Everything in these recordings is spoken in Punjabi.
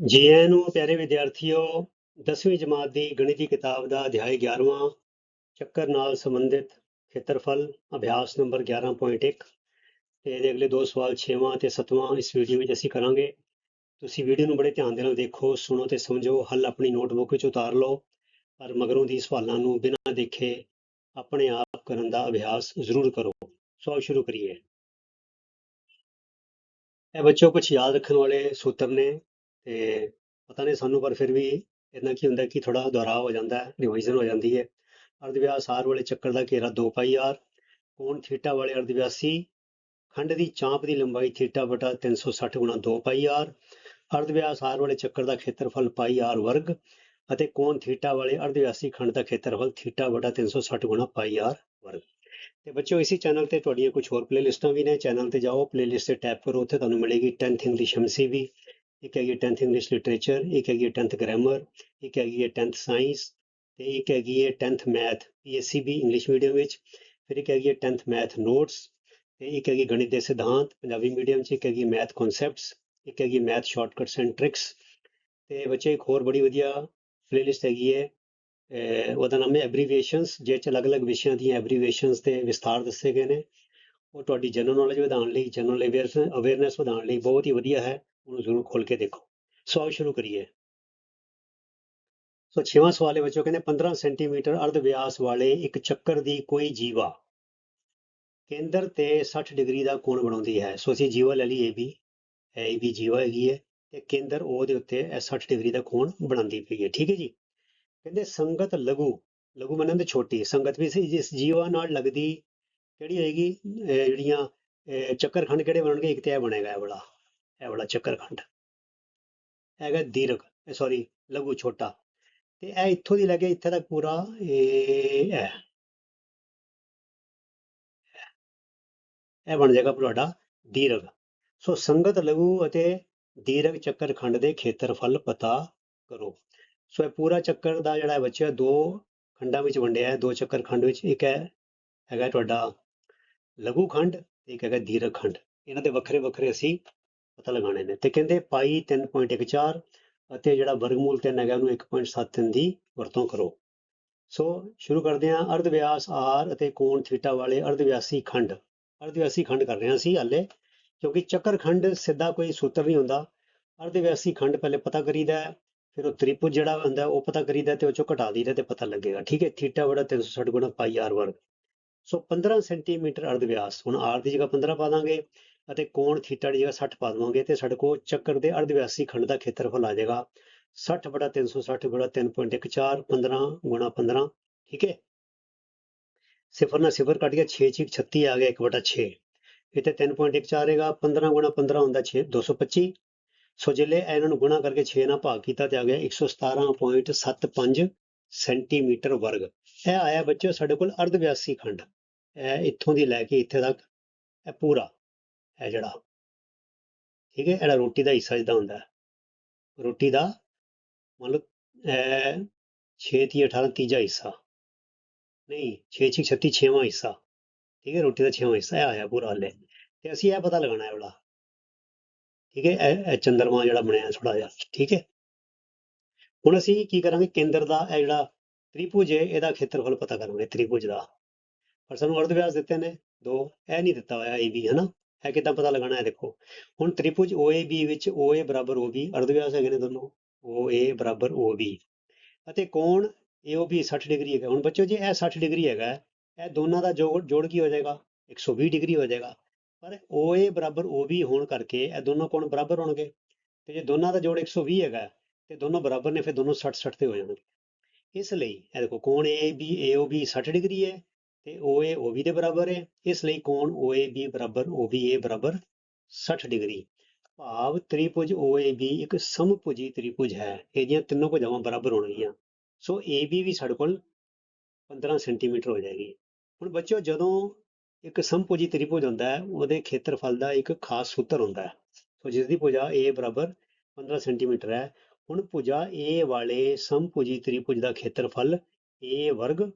ਜੀ ਆਇਆਂ ਨੂੰ ਪਿਆਰੇ ਵਿਦਿਆਰਥੀਓ 10ਵੀਂ ਜਮਾਤ ਦੀ ਗਣਿਤ ਦੀ ਕਿਤਾਬ ਦਾ ਅਧਿਆਇ 11ਵਾਂ ਚੱਕਰ ਨਾਲ ਸੰਬੰਧਿਤ ਖੇਤਰਫਲ, ਅਭਿਆਸ ਨੰਬਰ 11.1 ਤੇ ਇਹਦੇ ਅਗਲੇ ਦੋ ਸਵਾਲ 6ਵਾਂ ਤੇ 7ਵਾਂ ਇਸ ਵੀਡੀਓ ਵਿੱਚ ਅਸੀਂ ਕਰਾਂਗੇ। ਤੁਸੀਂ ਵੀਡੀਓ ਨੂੰ ਬੜੇ ਧਿਆਨ ਦੇ ਨਾਲ ਦੇਖੋ, ਸੁਣੋ ਤੇ ਸਮਝੋ, ਹੱਲ ਆਪਣੀ ਨੋਟਬੁੱਕ ਵਿੱਚ ਉਤਾਰ ਲਓ, ਪਰ ਮਗਰੋਂ ਦੀ ਸਵਾਲਾਂ ਨੂੰ ਬਿਨਾਂ ਦੇਖੇ ਆਪਣੇ ਆਪ ਕਰਨ ਦਾ ਅਭਿਆਸ ਜ਼ਰੂਰ ਕਰੋ। ਸੋ ਸ਼ੁਰੂ ਕਰੀਏ। ਇਹ ਬੱਚੋ ਕੁਝ ਯਾਦ ਰੱਖਣ ਵਾਲੇ ਸੂਤਰ ਨੇ। ਤੇ ਪਤਾ ਨਹੀਂ ਸਾਨੂੰ, ਪਰ ਫਿਰ ਵੀ ਇਹਨਾਂ ਕੀ ਹੁੰਦਾ ਕਿ ਥੋੜਾ ਦੁਹਰਾਅ ਹੋ ਜਾਂਦਾ ਹੈ ਰਿਵਾਈਜ਼ਨ ਹੋ ਜਾਂਦੀ ਹੈ। ਅਰਧ ਵਿਆਸ r ਵਾਲੇ ਚੱਕਰ ਦਾ ਘੇਰਾ 2 ਪਾਈ ਆਰ ਕੋਣ ਥੀਟਾ ਵਾਲੇ ਅਰਧ ਵਿਆਸੀ ਖੰਡ ਦੀ ਚਾਂਪ ਦੀ ਲੰਬਾਈ ਥੀਟਾ ਬਟਾ 360 ਗੁਣਾ 2 ਪਾਈ ਆਰ ਅਰਧ ਵਿਆਸ r ਵਾਲੇ ਚੱਕਰ ਦਾ ਖੇਤਰਫਲ ਪਾਈ ਆਰ ਵਰਗ ਅਤੇ ਕੋਣ ਥੀਟਾ ਵਾਲੇ ਅਰਧ ਵਿਆਸੀ ਖੰਡ ਦਾ ਖੇਤਰਫਲ ਥੀਟਾ ਬਟਾ 360 ਗੁਣਾ ਪਾਈ ਆਰ ਵਰਗ। ਤੇ ਬੱਚਿਓ, ਇਸੇ ਚੈਨਲ ਤੇ ਤੁਹਾਡੀਆਂ ਕੁਝ ਹੋਰ ਪਲੇਲਿਸਟਾਂ ਵੀ ਨੇ, ਚੈਨਲ ਤੇ ਜਾਓ ਪਲੇਲਿਸਟ ਤੇ ਟੈਪ ਕਰੋ, ਉੱਥੇ ਤੁਹਾਨੂੰ ਮਿਲੇਗੀ 10th ਸ਼ਮਸੀ ਵੀ। ਇੱਕ ਹੈਗੀ 10th ਇੰਗਲਿਸ਼ ਲਿਟਰੇਚਰ ਇੱਕ ਹੈਗੀ 10th ਗ੍ਰਾਮਰ ਇੱਕ ਹੈਗੀ ਹੈ 10th ਸਾਇੰਸ ਤੇ ਇੱਕ ਹੈਗੀ ਹੈ 10th math PSCB English medium ਵਿੱਚ, ਫਿਰ ਇੱਕ ਹੈਗੀ ਹੈ 10th ਮੈਥ ਨੋਟਸ ਤੇ ਇੱਕ ਹੈਗੀ ਗਣਿਤ ਦੇ ਸਿਧਾਂਤ, ਪੰਜਾਬੀ ਮੀਡੀਅਮ 'ਚ ਇੱਕ ਹੈਗੀ ਮੈਥ ਕਨਸੈਪਟਸ ਇੱਕ ਹੈਗੀ ਮੈਥ ਸ਼ਾਰਟਕਟਸ ਐਂਡ ਟ੍ਰਿਕਸ ਤੇ ਬੱਚੇ ਇੱਕ ਹੋਰ ਬੜੀ ਵਧੀਆ ਪਲੇਲਿਸਟ ਹੈਗੀ ਹੈ ਉਹਦਾ ਨਾਮ ਹੈ ਐਬਰੀਵੇਸ਼ਨਸ ਜਿਹਦੇ 'ਚ ਅਲੱਗ-ਅਲੱਗ ਵਿਸ਼ਿਆਂ ਦੀਆਂ ਐਬਰੀਵੇਸ਼ਨਸ ਤੇ ਵਿਸਥਾਰ ਦੱਸੇ ਗਏ ਨੇ, ਉਹ ਤੁਹਾਡੀ ਜਨਰਲ ਨੌਲੇਜ ਵਧਾਉਣ ਲਈ ਜਨਰਲ ਅਵੇਅਰਨੈਸ ਵਧਾਉਣ ਲਈ ਬਹੁਤ ਹੀ ਵਧੀਆ ਹੈ। ਉਹਨੂੰ ਜ਼ਰੂਰ ਖੋਲ ਕੇ ਦੇਖੋ। ਸੋ ਆਓ ਸ਼ੁਰੂ ਕਰੀਏ। ਸੋ ਛੇਵਾਂ ਸਵਾਲ ਹੈ ਬੱਚੋ ਕਹਿੰਦੇ 15 ਸੈਂਟੀਮੀਟਰ ਅਰਧ ਵਿਆਸ ਵਾਲੇ ਇੱਕ ਚੱਕਰ ਦੀ ਕੋਈ ਜੀਵਾ ਕੇਂਦਰ ਤੇ 60 ਡਿਗਰੀ ਦਾ ਕੋਣ ਬਣਾਉਂਦੀ ਹੈ? ਸੋ ਅਸੀਂ ਜੀਵਾ ਲੈ ਲਈ AB ਇਹ AB ਜੀਵਾ ਹੈਗੀ ਹੈ ਤੇ ਕੇਂਦਰ O ਦੇ ਉੱਤੇ ਇਹ 60 ਡਿਗਰੀ ਦਾ ਕੋਣ ਬਣਾਉਂਦੀ ਪਈ ਹੈ। ਠੀਕ ਹੈ ਜੀ? ਕਹਿੰਦੇ ਸੰਗਤ ਲਘੂ ਲਘੂ ਮੰਨਣ ਤੇ ਛੋਟੀ, ਸੰਗਤ ਵੀ ਸੀ ਜਿਸ ਜੀਵਾ ਨਾਲ ਲੱਗਦੀ ਕਿਹੜੀ ਹੋਏਗੀ? ਜਿਹੜੀਆਂ ਚੱਕਰਖੰਡ ਕਿਹੜੇ ਬਣਨਗੇ? ਇੱਕ ਤੇ ਇਹ ਬਣੇਗਾ ਇਹ ਵਾਲਾ। ਇਹ ਵਾਲਾ ਚੱਕਰਖੰਡ। ਹੈਗਾ ਦੀਰਘ ਸੌਰੀ ਲਘੂ ਛੋਟਾ। ਤੇ ਇਹ ਇੱਥੋਂ ਦੀ ਲੈ ਕੇ ਇੱਥੇ ਤੱਕ ਪੂਰਾ ਇਹ ਹੈ। ਇਹ ਬਣ ਜਾਏਗਾ ਤੁਹਾਡਾ ਦੀਰਘ। ਸੋ ਸੰਗਤ ਲਘੂ ਅਤੇ ਦੀਰਘ ਚੱਕਰਖੰਡ ਦੇ ਖੇਤਰਫਲ ਪਤਾ ਕਰੋ। ਸੋ ਇਹ ਪੂਰਾ ਚੱਕਰ ਦਾ ਜਿਹੜਾ ਬੱਚਿਆ, ਦੋ ਖੰਡਾਂ ਵਿੱਚ ਵੰਡਿਆ ਹੈ, ਦੋ ਚੱਕਰਖੰਡ ਵਿੱਚ। ਇੱਕ ਹੈ, ਹੈਗਾ ਤੁਹਾਡਾ ਲਘੂ ਖੰਡ ਤੇ ਇੱਕ ਹੈਗਾ ਦੀਰਘ ਖੰਡ। ਇਹਨਾਂ ਦੇ ਵੱਖਰੇ ਵੱਖਰੇ ਅਸੀਂ ਪਤਾ ਲਗਾਉਣੇ ਨੇ ਤੇ ਕਹਿੰਦੇ ਪਾਈ 3.14 ਅਤੇ ਜਿਹੜਾ ਵਰਗਮੂਲ 3 ਹੈਗਾ ਉਹਨੂੰ 1.73 ਦੀ ਵਰਤੋਂ ਕਰੋ। ਸੋ ਸ਼ੁਰੂ ਕਰਦੇ ਹਾਂ ਅਰਧ ਵਿਆਸ r ਅਤੇ ਕੋਣ ਥੀਟਾ ਵਾਲੇ ਅਰਧ ਵਿਆਸੀ ਖੰਡ। ਅਰਧ ਵਿਆਸੀ ਖੰਡ ਕਰ ਰਹੇ ਹਾਂ ਅਸੀਂ ਹਾਲੇ, ਕਿਉਂਕਿ ਚੱਕਰ ਖੰਡ ਸਿੱਧਾ ਕੋਈ ਸੂਤਰ ਨਹੀਂ ਹੁੰਦਾ। ਅਰਧ ਵਿਆਸੀ ਖੰਡ ਪਹਿਲੇ ਪਤਾ ਕਰੀਦਾ ਫਿਰ ਉਹ ਤ੍ਰਿਭੁਜ ਜਿਹੜਾ ਹੁੰਦਾ ਉਹ ਪਤਾ ਕਰੀਦਾ ਤੇ ਉਹ ਚੋਂ ਘਟਾ ਦਈਦਾ ਤੇ ਪਤਾ ਲੱਗੇਗਾ। ਠੀਕ ਹੈ ਥੀਟਾ ਬੜਾ 360 ਗੁਣਾ ਪਾਈ r ਵਰਗ। ਸੋ 15 ਸੈਂਟੀਮੀਟਰ ਅਰਧ ਵਿਆਸ ਹੁਣ r ਦੀ ਜਗ੍ਹਾ 15 ਪਾ ਦਾਂਗੇ। ਅਤੇ ਕੋਣ ਥੀਟਾ ਦੀ ਜਗ੍ਹਾ 60 ਪਾ ਦਵਾਂਗੇ ਤੇ ਸਾਡੇ ਕੋਲ ਚੱਕਰ ਦੇ ਅਰਧਵਿਆਸੀ ਖੰਡ ਦਾ ਖੇਤਰਫਲ ਆ ਜਾਏਗਾ। 60 ਬੜਾ 360 ਗੁਣਾ 3.14 15 ਗੁਣਾ 15 ਠੀਕ ਹੈ? ਸਿਫਰ ਨਾਲ ਸਿਫਰ ਕੱਟ ਗਿਆ 6 6 36 ਆ ਗਿਆ 1 ਬਟਾ 6 ਇੱਥੇ 3.14 ਆਏਗਾ 15 ਗੁਣਾ 15 ਹੁੰਦਾ 6 225 ਸੋ ਜਿਲੇ ਇਹਨਾਂ ਨੂੰ ਗੁਣਾ ਕਰਕੇ 6 ਨਾਲ ਭਾਗ ਕੀਤਾ ਤੇ ਆ ਗਿਆ 117.75 ਸੈਂਟੀਮੀਟਰ ਵਰਗ। ਇਹ ਆਇਆ ਬੱਚਿਓ ਸਾਡੇ ਕੋਲ ਅਰਧ ਵਿਆਸੀ ਖੰਡ। ਇਹ ਇੱਥੋਂ ਦੀ ਲੈ ਕੇ ਇੱਥੇ ਤੱਕ, ਇਹ ਪੂਰਾ। ਹੈ ਜਿਹੜਾ। ਠੀਕ ਹੈ, ਇਹਦਾ ਰੋਟੀ ਦਾ ਹਿੱਸਾ ਜਿੱਦਾਂ ਹੁੰਦਾ। ਹੈ ਰੋਟੀ ਦਾ ਮਤਲਬ ਲਓ ਇਹ 6 ਤੀ 18 ਤੀਜਾ ਹਿੱਸਾ। ਨਹੀਂ 6 6 36 ਛੇਵਾਂ ਹਿੱਸਾ। ਠੀਕ ਹੈ, ਰੋਟੀ ਦਾ ਛੇਵਾਂ ਹਿੱਸਾ, ਇਹ ਆਇਆ ਪੂਰਾ ਹਲੇ। ਤੇ ਅਸੀਂ ਇਹ ਪਤਾ ਲਗਾਉਣਾ ਹੈ ਵਾਲਾ ਠੀਕ ਹੈ, ਇਹ ਇਹ ਚੰਦਰਮਾ ਜਿਹੜਾ ਬਣਿਆ ਥੋੜਾ ਜਿਹਾ। ਠੀਕ ਹੈ। ਹੁਣ ਅਸੀਂ ਕੀ ਕਰਾਂਗੇ? ਕੇਂਦਰ ਦਾ ਇਹ ਜਿਹੜਾ ਤ੍ਰਿਭੁਜ ਹੈ, ਇਹਦਾ ਖੇਤਰਫਲ ਪਤਾ ਕਰਾਂਗੇ, ਤ੍ਰਿਭੁਜ ਦਾ। ਪਰ ਸਾਨੂੰ ਅਰਧ ਵਿਆਸ ਦਿੱਤੇ ਨੇ। ਦੋ, ਇਹ ਨਹੀਂ ਦਿੱਤਾ ਹੋਇਆ AB ਹੈ ਨਾ ਇਹ ਕਿੱਦਾਂ ਪਤਾ ਲਗਾਉਣਾ ਹੈ ਦੇਖੋ। ਹੁਣ ਤ੍ਰਿਭੁਜ OAB ਵਿੱਚ OA ਬਰਾਬਰ OB ਅਰਧ ਵਿਆਸ ਹੈਗੇ ਨੇ ਦੋਨੋਂ। OA ਬਰਾਬਰ OB ਅਤੇ ਕੋਣ AOB 60 ਡਿਗਰੀ ਹੈਗਾ। ਹੁਣ ਬੱਚੋ, ਜੀ ਇਹ 60 ਡਿਗਰੀ ਹੈਗਾ, ਇਹ ਦੋਨਾਂ ਦਾ ਜੋੜ ਜੋੜ ਕੀ ਹੋ ਜਾਏਗਾ? 120 ਡਿਗਰੀ ਹੋ ਜਾਏਗਾ। ਪਰ OA ਬਰਾਬਰ OB ਹੋਣ ਕਰਕੇ ਇਹ ਦੋਨੋਂ ਕੋਣ ਬਰਾਬਰ ਹੋਣਗੇ? ਤੇ ਜੇ ਦੋਨਾਂ ਦਾ ਜੋੜ 120 ਹੈਗਾ, ਤੇ ਦੋਨੋਂ ਬਰਾਬਰ ਨੇ, ਫਿਰ ਦੋਨੋਂ 60 60 ਤੇ ਹੋ ਜਾਣਗੇ। ਇਸ ਲਈ ਇਹ ਦੇਖੋ, ਕੋਣ AAB AOB 60 ਡਿਗਰੀ ਹੈ ਤੇ OA OB ਦੇ ਬਰਾਬਰ ਹੈ। ਇਸ ਲਈ ਕੋਣ OAB ਬਰਾਬਰ OBA ਬਰਾਬਰ 60 ਡਿਗਰੀ। ਭਾਵ ਤ੍ਰਿਭੁਜ OAB ਇੱਕ ਸਮਭੁਜੀ ਤ੍ਰਿਭੁਜ ਹੈ। ਇਹਦੀਆਂ ਤਿੰਨੋਂ ਭੁਜਾਵਾਂ ਬਰਾਬਰ ਹੋਣਗੀਆਂ। ਸੋ AB ਵੀ ਸਾਡੇ ਕੋਲ 15 ਸੈਂਟੀਮੀਟਰ ਹੋ ਜਾਏਗੀ। ਹੁਣ ਬੱਚਿਓ, ਜਦੋਂ ਇੱਕ ਸਮਭੁਜੀ ਤ੍ਰਿਭੁਜ ਹੁੰਦਾ ਹੈ, ਉਹਦੇ ਖੇਤਰਫਲ ਦਾ ਇੱਕ ਖਾਸ ਸੂਤਰ ਹੁੰਦਾ ਹੈ। ਸੋ ਜਿਸ ਦੀ ਭੁਜਾ A ਬਰਾਬਰ 15 ਸੈਂਟੀਮੀਟਰ ਹੈ। ਹੁਣ ਭੁਜਾ A ਵਾਲੇ ਸਮਭੁਜੀ ਤ੍ਰਿਭੁਜ ਦਾ ਖੇਤਰਫਲ A ਵਰਗ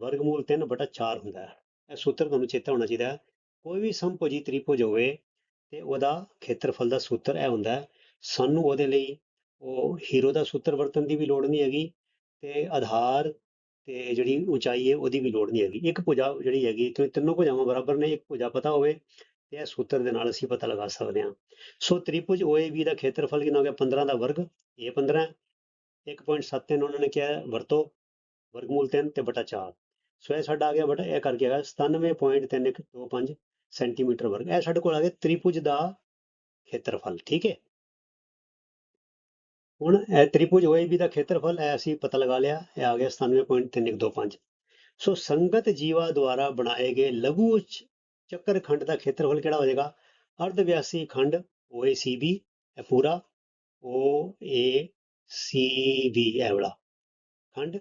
ਵਰਗਮੂਲ 3 ਬਟਾ 4 ਹੁੰਦਾ ਹੈ। ਇਹ ਸੂਤਰ ਤੁਹਾਨੂੰ ਚੇਤਾ ਹੋਣਾ ਚਾਹੀਦਾ ਹੈ। ਕੋਈ ਵੀ ਸਮਭੁਜੀ ਤ੍ਰਿਭੁਜ ਹੋਵੇ ਤੇ ਉਹਦਾ ਖੇਤਰਫਲ ਦਾ ਸੂਤਰ ਇਹ ਹੁੰਦਾ ਹੈ, ਸਾਨੂੰ ਉਹਦੇ ਲਈ ਉਹ ਹੀਰੋ ਦਾ ਸੂਤਰ ਵਰਤਣ ਦੀ ਵੀ ਲੋੜ ਨਹੀਂ ਹੈਗੀ ਤੇ ਆਧਾਰ ਤੇ ਜਿਹੜੀ ਉਚਾਈ ਹੈ ਉਹਦੀ ਵੀ ਲੋੜ ਨਹੀਂ ਹੈਗੀ। ਇੱਕ ਭੁਜਾ ਜਿਹੜੀ ਹੈਗੀ ਕਿਉਂਕਿ ਤਿੰਨੋਂ ਭੁਜਾਵਾਂ ਬਰਾਬਰ ਨੇ, ਇੱਕ ਭੁਜਾ ਪਤਾ ਹੋਵੇ ਤੇ ਇਹ ਸੂਤਰ ਦੇ ਨਾਲ ਅਸੀਂ ਪਤਾ ਲਗਾ ਸਕਦੇ ਹਾਂ। ਸੋ ਤ੍ਰਿਭੁਜ OAB ਦਾ ਖੇਤਰਫਲ ਕਿੰਨਾ ਹੋ ਗਿਆ? 15 ਦਾ ਵਰਗ, ਇਹ 15 ਹੈ। 1.73 ਉਹਨਾਂ ਨੇ ਕਿਹਾ ਵਰਤੋ। ਵਰਗਮੂਲ 3 ਤੇ ਬਟਾ 4 ਸੋ ਇਹ ਸਾਡਾ ਆ ਗਿਆ, ਬਟ ਇਹ ਕਰਕੇ ਆ 97.3125 ਸੈਂਟੀਮੀਟਰ ਵਰਗ। ਇਹ ਸਾਡੇ ਕੋਲ ਆ ਗਿਆ ਤ੍ਰਿਭੁਜ ਦਾ ਖੇਤਰਫਲ, ਠੀਕ ਹੈ? ਹੁਣ ਇਹ ਤ੍ਰਿਭੁਜ OAB ਦਾ ਖੇਤਰਫਲ ਹੈ ਅਸੀਂ ਪਤਾ ਲਗਾ ਲਿਆ, ਇਹ ਆ ਗਿਆ 97.3125 ਸੋ ਸੰਗਤ ਜੀਵਾ ਦੁਆਰਾ ਬਣਾਏ ਗਏ ਲਘੂ ਚ- ਚੱਕਰ ਖੰਡ ਦਾ ਖੇਤਰਫਲ ਕਿਹੜਾ ਹੋ ਜਾਏਗਾ? ਅਰਧ ਵਿਆਸੀ ਖੰਡ OACB ਇਹ ਪੂਰਾ OACB ਇਹ ਵਾਲਾ ਖੰਡ।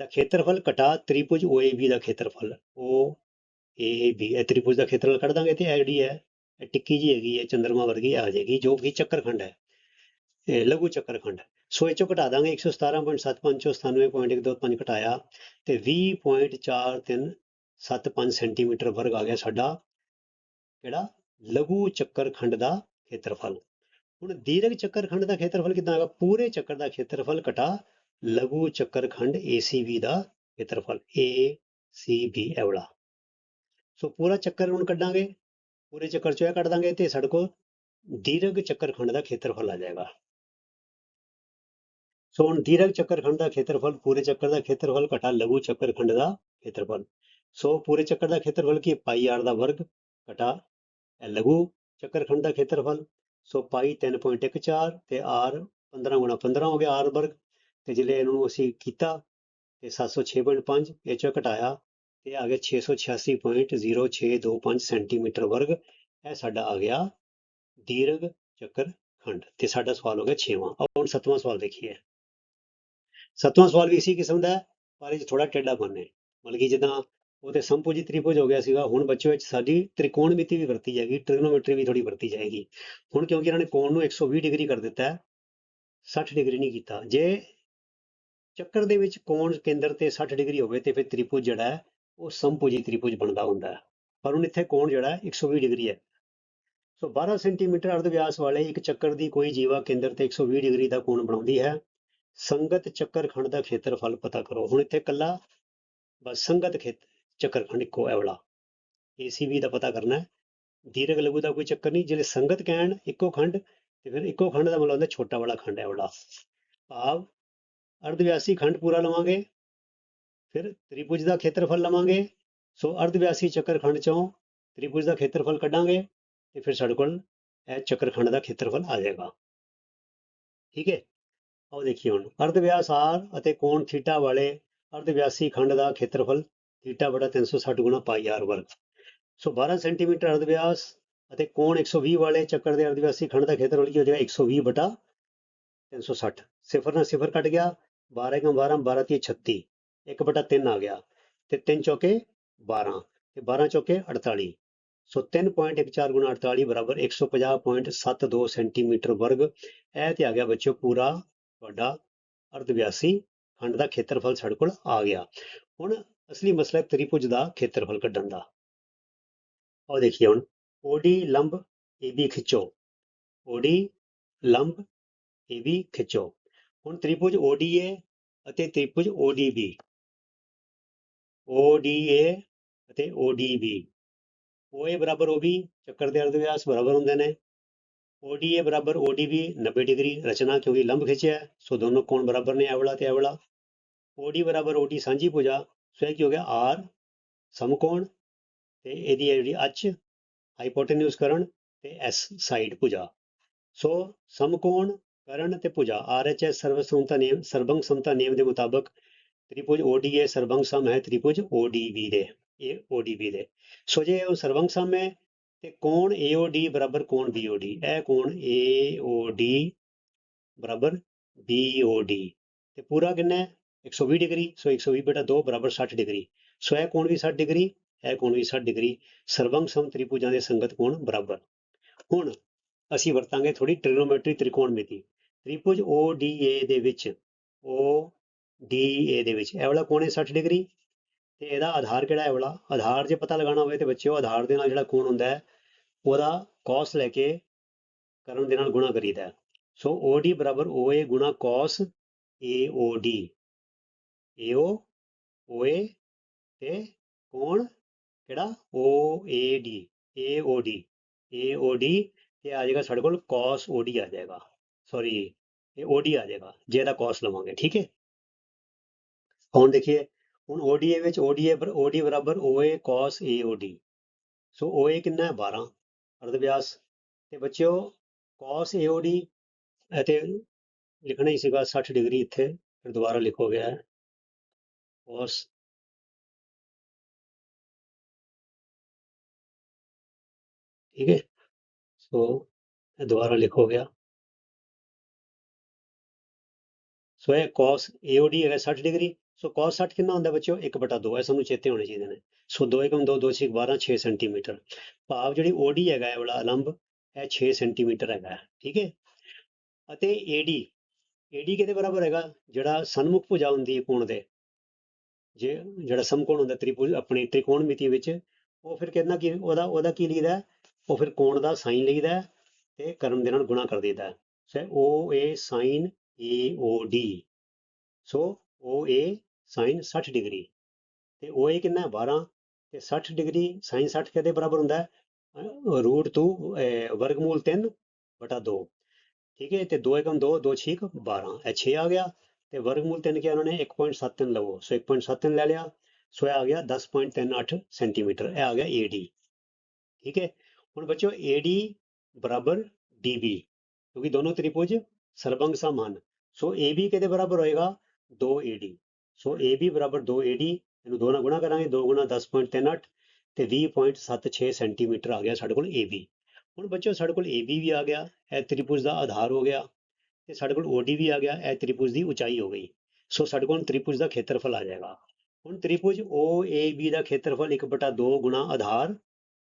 ਦਾ ਖੇਤਰਫਲ ਘਟਾ ਤ੍ਰਿਭੁਜ OAB ਦਾ ਖੇਤਰਫਲ। OAB ਇਹ ਤ੍ਰਿਭੁਜ ਦਾ ਖੇਤਰਫਲ ਕੱਢ ਦਾਂਗੇ ਤੇ ਇਹ ਜਿਹੜੀ ਹੈ, ਇਹ ਟਿੱਕੀ ਜੀ ਹੈਗੀ ਹੈ, ਚੰਦਰਮਾ ਵਰਗੀ ਆ ਜਾਏਗੀ, ਜੋ ਕਿ ਚੱਕਰਖੰਡ ਹੈ। ਇਹ ਲਘੂ ਚੱਕਰ ਖੰਡ ਸੋ ਇਹ ਚੋਂ ਘਟਾ ਦਾਂਗੇ 117.75 ਚੋਂ 97.125 ਘਟਾਇਆ ਤੇ 20.4375 ਸੈਂਟੀਮੀਟਰ ਵਰਗ ਆ ਗਿਆ ਸਾਡਾ ਕਿਹੜਾ ਲਘੂ ਚੱਕਰਖੰਡ ਦਾ ਖੇਤਰਫਲ। ਹੁਣ ਦੀਰਘ ਚੱਕਰਖੰਡ ਦਾ ਖੇਤਰਫਲ ਕਿੰਨਾ ਹੈਗਾ? ਪੂਰੇ ਚੱਕਰ ਦਾ ਖੇਤਰਫਲ ਘਟਾ ਲਘੂ ਚੱਕਰ ਖੰਡ ACB ਦਾ ਖੇਤਰਫਲ ACB ਇਹ ਵਾਲਾ ਸੋ ਪੂਰਾ ਚੱਕਰ ਹੁਣ ਕੱਢਾਂਗੇ। ਪੂਰੇ ਚੱਕਰ ਚੋਂ ਇਹ ਕੱਢ ਦਾਂਗੇ ਤੇ ਸਾਡੇ ਕੋਲ ਦੀਰਘ ਚੱਕਰ ਦਾ ਖੇਤਰਫਲ ਆ ਜਾਏਗਾ। ਸੋ ਹੁਣ ਦੀਰਘ ਚੱਕਰਖੰਡ ਦਾ ਖੇਤਰਫਲ, ਪੂਰੇ ਚੱਕਰ ਦਾ ਖੇਤਰਫਲ ਘਟਾ ਲਘੂ ਚੱਕਰਖੰਡ ਦਾ ਖੇਤਰਫਲ। ਸੋ ਪੂਰੇ ਚੱਕਰ ਦਾ ਖੇਤਰਫਲ ਕੀ ਪਾਈ r ਦਾ ਵਰਗ ਘਟਾ ਇਹ ਲਘੂ ਚੱਕਰਖੰਡ ਦਾ ਖੇਤਰਫਲ। ਸੋ ਪਾਈ 3.14 ਤੇ r 15 ਗੁਣਾ 15 ਹੋ ਗਿਆ r ਵਰਗ। ਤੇ ਜਿਹੜੇ ਇਹਨੂੰ ਅਸੀਂ ਕੀਤਾ ਤੇ 706.5 ਇਹ ਚੋਂ ਘਟਾਇਆ ਤੇ ਆ ਗਿਆ 686.0625 ਸੈਂਟੀਮੀਟਰ ਵਰਗ, ਇਹ ਸਾਡਾ ਆ ਗਿਆ ਦੀਰਘ ਚੱਕਰ ਖੰਡ ਤੇ ਸਾਡਾ ਸਵਾਲ ਹੋ ਗਿਆ 6ਵਾਂ ਆਓ ਹੁਣ 7ਵਾਂ ਸਵਾਲ ਦੇਖੀਏ। ਸੱਤਵਾਂ ਸਵਾਲ ਵੀ ਇਸੇ ਕਿਸਮ ਦਾ ਹੈ, ਪਰ ਇਹ 'ਚ ਥੋੜਾ ਟੇਢਾ ਬਣਨੇ ਮਤਲਬ ਕਿ ਜਿੱਦਾਂ ਉਹ ਤੇ ਸੰਪੂਜੀ ਤ੍ਰਿਭੁਜ ਹੋ ਗਿਆ ਸੀਗਾ, ਹੁਣ ਬੱਚੇ ਵਿੱਚ ਸਾਡੀ ਤ੍ਰਿਕੋਣਮਿਤੀ ਵੀ ਵਰਤੀ ਜਾਏਗੀ, ਟ੍ਰਿਗਨੋਮੈਟਰੀ ਵੀ ਥੋੜੀ ਵਰਤੀ ਜਾਏਗੀ। ਹੁਣ ਕਿਉਂਕਿ ਇਹਨਾਂ ਨੇ ਕੋਣ ਨੂੰ 120 ਡਿਗਰੀ ਕਰ ਦਿੱਤਾ ਹੈ 60 ਡਿਗਰੀ ਨਹੀਂ ਕੀਤਾ। ਜੇ ਚੱਕਰ ਦੇ ਵਿੱਚ ਕੋਣ ਕੇਂਦਰ ਤੇ 60 ਡਿਗਰੀ ਹੋਵੇ ਤੇ ਫਿਰ ਤ੍ਰਿਭੁਜ ਜਿਹੜਾ ਹੈ, ਉਹ ਸੰਪੂਜੀ ਤ੍ਰਿਭੁਜ ਬਣਦਾ ਹੁੰਦਾ ਹੈ। ਪਰ ਹੁਣ ਇੱਥੇ ਕੋਣ ਜਿਹੜਾ ਹੈ 120 ਡਿਗਰੀ ਹੈ। ਸੋ 12 ਸੈਂਟੀਮੀਟਰ ਅਰਧ ਵਿਆਸ ਵਾਲੇ ਇੱਕ ਚੱਕਰ ਦੀ ਕੋਈ ਜੀਵਾ ਕੇਂਦਰ ਤੇ 120 ਡਿਗਰੀ ਦਾ ਕੋਣ ਬਣਾਉਂਦੀ ਹੈ। ਸੰਗਤ ਚੱਕਰ ਖੰਡ ਦਾ ਖੇਤਰਫਲ ਪਤਾ ਕਰੋ। ਹੁਣ ਇੱਥੇ ਕੱਲਾ ਬਸ ਸੰਗਤ ਖੇਤ ਚੱਕਰਖੰਡ ਇੱਕੋ ਹੈ ਵਾਲਾ। ACB ਦਾ ਪਤਾ ਕਰਨਾ ਹੈ। ਦੀਰਘ ਲਘੂ ਦਾ ਕੋਈ ਚੱਕਰ ਨਹੀਂ, ਜਿਹੜੇ ਸੰਗਤ ਕਹਿਣ ਇੱਕੋ ਖੰਡ ਤੇ ਫਿਰ ਇੱਕੋ ਖੰਡ ਦਾ ਮਤਲਬ ਹੁੰਦਾ ਛੋਟਾ ਵਾਲਾ ਖੰਡ ਹੈ ਵਾਲਾ। ਭਾਵ ਅਰਧਵਿਆਸੀ ਖੰਡ ਪੂਰਾ ਲਵਾਂਗੇ ਫਿਰ ਤ੍ਰਿਭੁਜ ਦਾ ਖੇਤਰਫਲ ਲਵਾਂਗੇ ਸੋ ਅਰਧਵਿਆਸੀ ਚੱਕਰ ਖੰਡ ਚੋਂ ਤ੍ਰਿਭੁਜ ਦਾ ਖੇਤਰਫਲ ਕੱਢਾਂਗੇ ਤੇ ਫਿਰ ਸਾਡੇ ਕੋਲ ਇਹ ਚੱਕਰ ਖੰਡ ਦਾ ਖੇਤਰਫਲ ਆ ਜਾਏਗਾ ਠੀਕ ਹੈ ਆਓ ਦੇਖੀਏ ਹੁਣ ਅਰਧ ਵਿਆਸ r ਅਤੇ ਕੋਣ ਥੀਟਾ ਵਾਲੇ ਅਰਧਵਿਆਸੀ ਖੰਡ ਦਾ ਖੇਤਰਫਲ ਥੀਟਾ ਬੜਾ 360 ਗੁਣਾ ਪਾਈ ਆਰ ਵਰਗ ਸੋ 12 ਸੈਂਟੀਮੀਟਰ ਅਰਧ ਵਿਆਸ ਅਤੇ ਕੋਣ 120 ਵਾਲੇ ਚੱਕਰ ਦੇ ਅਰਧਵਿਆਸੀ ਖੰਡ ਦਾ ਖੇਤਰਫਲ ਕੀ ਹੋ ਜਾਏਗਾ 120 ਬਟਾ 360 ਸਿਫਰ ਨਾਲ ਸਿਫਰ ਕੱਟ ਗਿਆ 12 ਕਾ 12 12 ਤੀਹ 36 1 ਬਟਾ 3 ਆ ਗਿਆ ਤੇ 3 ਚੌਕੇ 12 ਤੇ 12 ਚੌਕੇ 48 ਸੋ 3.14 ਗੁਣਾ 48 ਬਰਾਬਰ 150.72 ਸੈਂਟੀਮੀਟਰ ਵਰਗ। ਇਹ ਤੇ ਆ ਗਿਆ ਬੱਚਿਓ ਪੂਰਾ ਤੁਹਾਡਾ ਅਰਧ ਵਿਆਸੀ ਖੰਡ ਦਾ ਖੇਤਰਫਲ ਸਾਡੇ ਕੋਲ ਆ ਗਿਆ। ਹੁਣ ਅਸਲੀ ਮਸਲਾ ਹੈ ਤ੍ਰਿਭੁਜ ਦਾ ਖੇਤਰਫਲ ਕੱਢਣ ਦਾ। ਆਓ ਦੇਖੀਏ ਹੁਣ। OD ਲੰਬ AB ਖਿੱਚੋ। OD ਲੰਬ AB ਖਿੱਚੋ। ਹੁਣ ਤ੍ਰਿਭੁਜ ODA ਅਤੇ ਤ੍ਰਿਭੁਜ ODB ODA ਅਤੇ ODB OA ਬਰਾਬਰ OB ਚੱਕਰ ਦੇ ਅਰਧ ਵਿਆਸ ਬਰਾਬਰ ਹੁੰਦੇ ਨੇ। ODA ਬਰਾਬਰ ODB 90 ਡਿਗਰੀ ਰਚਨਾ ਕਿਉਂਕਿ ਲੰਬ ਖਿੱਚਿਆ, ਸੋ ਦੋਨੋਂ ਕੋਣ ਬਰਾਬਰ ਨੇ, ਐਵਲਾ ਵਾਲਾ ਤੇ ਇਹ ਵਾਲਾ OD ਬਰਾਬਰ OD ਸਾਂਝੀ ਭੁਜਾ, ਸੋ ਇਹ ਕੀ ਹੋ ਗਿਆ? R ਸਮਕੋਣ ਤੇ ਇਹਦੀ ਹੈ ਜਿਹੜੀ H ਹਾਈਪੋਟੇਨਿਊਸ ਕਰਨ ਤੇ S ਸਾਈਡ ਭੁਜਾ। ਸੋ ਸਮਕੋਣ ਕਰਨ ਅਤੇ ਭੁਜਾ RHS ਸਰਵ ਸਮਤਾ ਨਿਯਮ ਸਰਬੰਗ ਸਮਤਾ ਨਿਯਮ ਦੇ ਮੁਤਾਬਕ ਤ੍ਰਿਭੁਜ ODA ਸਰਬੰਗ ਸਮ ਹੈ ਤ੍ਰਿਭੁਜ ODB ਦੇ। ਇਹ ODB ਦੇ। ਸੋ ਜੇ ਉਹ ਸਰਬੰਗ ਸਮ ਹੈ, ਤੇ ਕੋਣ AOD ਬਰਾਬਰ ਕੋਣ BOD ਇਹ ਕੋਣ AOD ਬਰਾਬਰ BOD ਤੇ ਪੂਰਾ ਕਿੰਨਾ ਹੈ? 120 ਡਿਗਰੀ। ਸੋ 120 ਬਟਾ 2 ਬਰਾਬਰ 60 ਡਿਗਰੀ। ਸੋ ਇਹ ਕੋਣ ਵੀ 60 ਡਿਗਰੀ, ਇਹ ਕੋਣ ਵੀ 60 ਡਿਗਰੀ। ਸਰਵੰਗ ਸਮ ਤ੍ਰਿਭੁਜਾਂ ਦੇ ਸੰਗਤ ਕੋਣ ਬਰਾਬਰ। ਹੁਣ ਅਸੀਂ ਵਰਤਾਂਗੇ ਥੋੜੀ ਟ੍ਰਿਗਨੋਮੈਟਰੀ ਤ੍ਰਿਕੋਣਮਿਤੀ ਤ੍ਰਿਭੁਜ ODA ਦੇ ਵਿੱਚ ODA ਦੇ ਵਿੱਚ, ਇਹ ਵਾਲਾ ਕੋਣ ਹੈ 60 ਡਿਗਰੀ? ਤੇ ਇਹਦਾ ਆਧਾਰ ਕਿਹੜਾ ਹੈ ਵਾਲਾ? ਆਧਾਰ ਜੇ ਪਤਾ ਲਗਾਉਣਾ ਹੋਵੇ ਤੇ ਬੱਚਿਓ ਆਧਾਰ ਦੇ ਨਾਲ ਜਿਹੜਾ ਕੋਣ ਹੁੰਦਾ ਹੈ, ਉਹਦਾ cos ਲੈ ਕੇ ਕਰਨ ਦੇ ਨਾਲ ਗੁਣਾ ਕਰੀਦਾ ਹੈ। ਸੋ OD ਬਰਾਬਰ OA ਗੁਣਾ cos AOD AO OA ਤੇ ਕੋਣ ਕਿਹੜਾ? OAD AOD AOD ਤੇ ਆ ਜਾਏਗਾ ਸਾਡੇ ਕੋਲ cos OD ਆ ਜਾਏਗਾ। ਸੌਰੀ ਇਹ OD ਆ ਜਾਏਗਾ, ਜੇ ਦਾ cos ਲਵਾਂਗੇ, ਠੀਕ ਹੈ? ਹੁਣ ਦੇਖੀਏ, ਹੁਣ ODA ਵਿੱਚ ODA ਬਰ- OD ਬਰਾਬਰ OA cos AOD so OA ਕਿੰਨਾ ਹੈ? 12 ਅਰਧ ਵਿਆਸ ਤੇ ਬੱਚਿਓ cos AOD ਅਤੇ ਲਿਖਣਾ ਹੀ ਸੀਗਾ 60 ਡਿਗਰੀ ਇੱਥੇ, ਫਿਰ ਦੁਬਾਰਾ ਲਿਖੋ ਗਿਆ ਹੈ, cos ਠੀਕ ਹੈ? ਸੋ ਇਹ ਦੁਬਾਰਾ ਲਿਖੋ ਸੋ ਇਹ cos AOD ਹੈਗਾ 60 ਡਿਗਰੀ ਸੋ cos 60 ਕਿੰਨਾ ਹੁੰਦਾ ਬੱਚਿਓ? 1/2 ਇਹ ਸਾਨੂੰ ਚੇਤੇ ਹੋਣੇ ਚਾਹੀਦੇ ਨੇ। So 2 1 2 2 6 12 6 centimetre. ਭਾਵ ਜਿਹੜੀ OD ਹੈਗਾ ਇਹ ਵਾਲਾ ਲੰਬ ਇਹ 6 ਸੈਂਟੀਮੀਟਰ ਹੈਗਾ ਹੈ, ਠੀਕ ਹੈ? ਅਤੇ AD AD ਕਿਹਦੇ ਬਰਾਬਰ ਹੈਗਾ? ਜਿਹੜਾ ਸਨਮੁਖ ਭੁਜਾ ਹੁੰਦੀ ਹੈ ਕੋਣ ਦੇ। ਜੇ ਜਿਹੜਾ ਸਮਕੋਣ ਹੁੰਦਾ ਤ੍ਰਿਭੁਜ ਆਪਣੀ ਤ੍ਰਿਕੋਣਮਿਤੀ ਵਿੱਚ ਉਹ ਫਿਰ ਕਹਿੰਦਾ ਕਿ ਉਹਦਾ ਉਹਦਾ ਕੀ ਲਿਖਦਾ ਉਹ ਫਿਰ ਕੋਣ ਦਾ ਸਾਈਨ ਲਿਖਦਾ ਤੇ ਕਰਮ ਦੇ ਨਾਲ ਗੁਣਾ ਕਰ ਦਿੰਦਾ ਹੈ। So OA sin AOD so OA sin 60 degree ਤੇ OA ਕਿੰਨਾ ਹੈ? 12 ਤੇ 60 ਡਿਗਰੀ sin 60 ਕਿਹਦੇ ਬਰਾਬਰ ਹੁੰਦਾ ਹੈ? ਰੂਟ 2 ਵਰਗਮੂਲ 3 ਬਟਾ 2 ਠੀਕ ਹੈ, ਤੇ 2 ਏਕਮ 2 2 ਛੀਕ 12 ਇਹ 6 ਆ ਗਿਆ। ਤੇ ਵਰਗਮੂਲ 3 ਕਿਹਾ ਉਹਨਾਂ ਨੇ? 1.73 ਲਵੋ। ਸੋ 1.73 ਲੈ ਲਿਆ। ਸੋ ਇਹ ਆ ਗਿਆ 10.38 ਸੈਂਟੀਮੀਟਰ ਇਹ ਆ ਗਿਆ AD ਠੀਕ ਹੈ। ਹੁਣ ਬੱਚੋ AD ਬਰਾਬਰ DB ਕਿਉਂਕਿ ਦੋਨੋਂ ਤ੍ਰਿਭੁਜ ਸਰਬੰਗ ਸਮ ਹਨ ਸੋ AB ਕਿਹਦੇ ਬਰਾਬਰ ਹੋਏਗਾ? 2AD ਸੋ AB ਬਰਾਬਰ 2AD ਇਹਨੂੰ ਦੋ ਨਾਲ ਗੁਣਾ ਕਰਾਂਗੇ 2 ਗੁਣਾ 10.38 ਤੇ 20.76 ਸੈਂਟੀਮੀਟਰ ਆ ਗਿਆ ਸਾਡੇ ਕੋਲ AB ਹੁਣ ਬੱਚੋ ਸਾਡੇ ਕੋਲ AB ਵੀ ਆ ਗਿਆ, ਇਹ ਤ੍ਰਿਭੁਜ ਦਾ ਆਧਾਰ ਹੋ ਗਿਆ, ਤੇ ਸਾਡੇ ਕੋਲ OD ਵੀ ਆ ਗਿਆ, ਇਹ ਤ੍ਰਿਭੁਜ ਦੀ ਉਚਾਈ ਹੋ ਗਈ। ਸੋ ਸਾਡੇ ਕੋਲ ਤ੍ਰਿਭੁਜ ਦਾ ਖੇਤਰਫਲ ਆ ਜਾਏਗਾ। ਹੁਣ ਤ੍ਰਿਭੁਜ OAB ਦਾ ਖੇਤਰਫਲ 1/2 ਗੁਣਾ ਆਧਾਰ,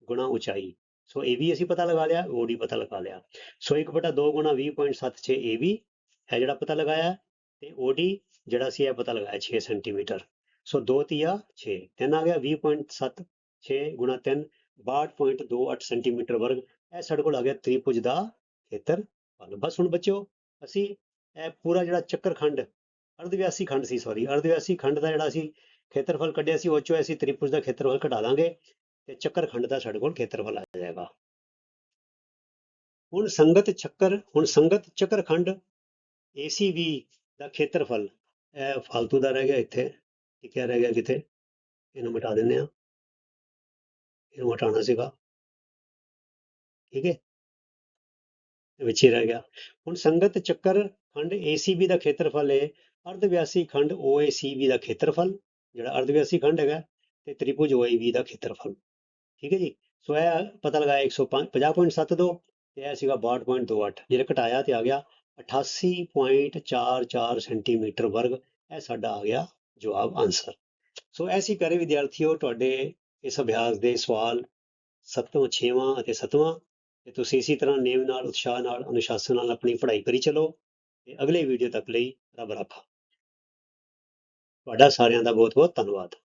ਗੁਣਾ ਉਚਾਈ। ਸੋ AB ਅਸੀਂ ਪਤਾ ਲਗਾ ਲਿਆ OD ਪਤਾ ਲਗਾ ਲਿਆ। ਸੋ 1/2 ਗੁਣਾ 20.76 AB ਹੈ ਜਿਹੜਾ ਪਤਾ ਲਗਾਇਆ ਤੇ OD ਜਿਹੜਾ ਸੀ ਇਹ ਪਤਾ ਲਗਾਇਆ 6 ਸੈਂਟੀਮੀਟਰ ਸੋ 2 ਤੀਆ 6 ਤਿੰਨ ਆ ਗਿਆ 20.76 ਗੁਣਾ 3 62.28 ਸੈਂਟੀਮੀਟਰ ਵਰਗ। ਇਹ ਸਾਡੇ ਕੋਲ ਆ ਗਿਆ ਤ੍ਰਿਭੁਜ ਦਾ ਖੇਤਰ ਬਸ ਹੁਣ ਬੱਚਿਓ, ਅਸੀਂ ਇਹ ਪੂਰਾ ਜਿਹੜਾ ਚੱਕਰਖੰਡ, ਅਰਧਵਿਆਸੀ ਖੰਡ ਸੀ ਸੌਰੀ ਅਰਧਵਿਆਸੀ ਖੰਡ ਦਾ ਜਿਹੜਾ ਅਸੀਂ ਖੇਤਰਫਲ ਕੱਢਿਆ ਸੀ, ਉਹ ਚੋਂ ਅਸੀਂ ਤ੍ਰਿਭੁਜ ਦਾ ਖੇਤਰਫਲ ਘਟਾ ਦਾਂਗੇ ਤੇ ਚੱਕਰਖੰਡ ਦਾ ਸਾਡੇ ਕੋਲ ਖੇਤਰਫਲ ਆ ਜਾਏਗਾ। ਹੁਣ ਸੰਗਤ ਚੱਕਰ, ਹੁਣ ਸੰਗਤ ਚੱਕਰਖੰਡ ACB ਦਾ ਖੇਤਰਫਲ, ਇਹ ਫਾਲਤੂ ਦਾ ਰਹਿ ਗਿਆ ਇੱਥੇ, ਟਿਕਿਆ ਰਹਿ ਗਿਆ ਕਿਤੇ, ਇਹਨੂੰ ਮਿਟਾ ਦਿੰਦੇ ਹਾਂ। ਇਹਨੂੰ ਹਟਾਉਣਾ ਸੀਗਾ। ਠੀਕ ਹੈ? ਵਿੱਚ ਹੀ ਰਹਿ ਗਿਆ। ਹੁਣ ਸੰਗਤ ਚੱਕਰ ਖੰਡ ACB ਦਾ ਖੇਤਰਫਲ ਹੈ, ਅਰਧਵਿਆਸੀ ਖੰਡ OACB ਦਾ ਖੇਤਰਫਲ, ਜਿਹੜਾ ਅਰਧਵਿਆਸੀ ਖੰਡ ਹੈਗਾ, ਤੇ ਤ੍ਰਿਭੁਜ OAB ਦਾ ਖੇਤਰਫਲ। ਠੀਕ ਹੈ ਜੀ? ਸੋ ਇਹ ਪਤਾ ਲਗਾਇਆ 150.72 ਤੇ ਇਹ ਸੀਗਾ 62.28 ਜਿਹੜਾ ਘਟਾਇਆ ਤੇ ਆ ਗਿਆ। 88.44 ਸੈਂਟੀਮੀਟਰ ਵਰਗ ਇਹ ਸਾਡਾ ਆ ਗਿਆ ਜਵਾਬ ਆਨਸਰ ਸੋ ਐਸੀ ਕਰੇ ਵਿਦਿਆਰਥੀਓ, ਤੁਹਾਡੇ ਇਸ ਅਭਿਆਸ ਦੇ ਸਵਾਲ ਸੱਤਵਾਂ, ਛੇਵਾਂ ਅਤੇ ਸੱਤਵਾਂ ਤੇ ਤੁਸੀਂ ਇਸੇ ਤਰ੍ਹਾਂ ਨੇਮ ਨਾਲ, ਉਤਸ਼ਾਹ ਨਾਲ, ਅਨੁਸ਼ਾਸਨ ਨਾਲ ਆਪਣੀ ਪੜ੍ਹਾਈ ਕਰੀ ਚਲੋ ਤੇ ਅਗਲੇ ਵੀਡੀਓ ਤੱਕ ਲਈ ਰੱਬ ਰਾਖਾ। ਤੁਹਾਡਾ ਸਾਰਿਆਂ ਦਾ ਬਹੁਤ ਬਹੁਤ ਧੰਨਵਾਦ।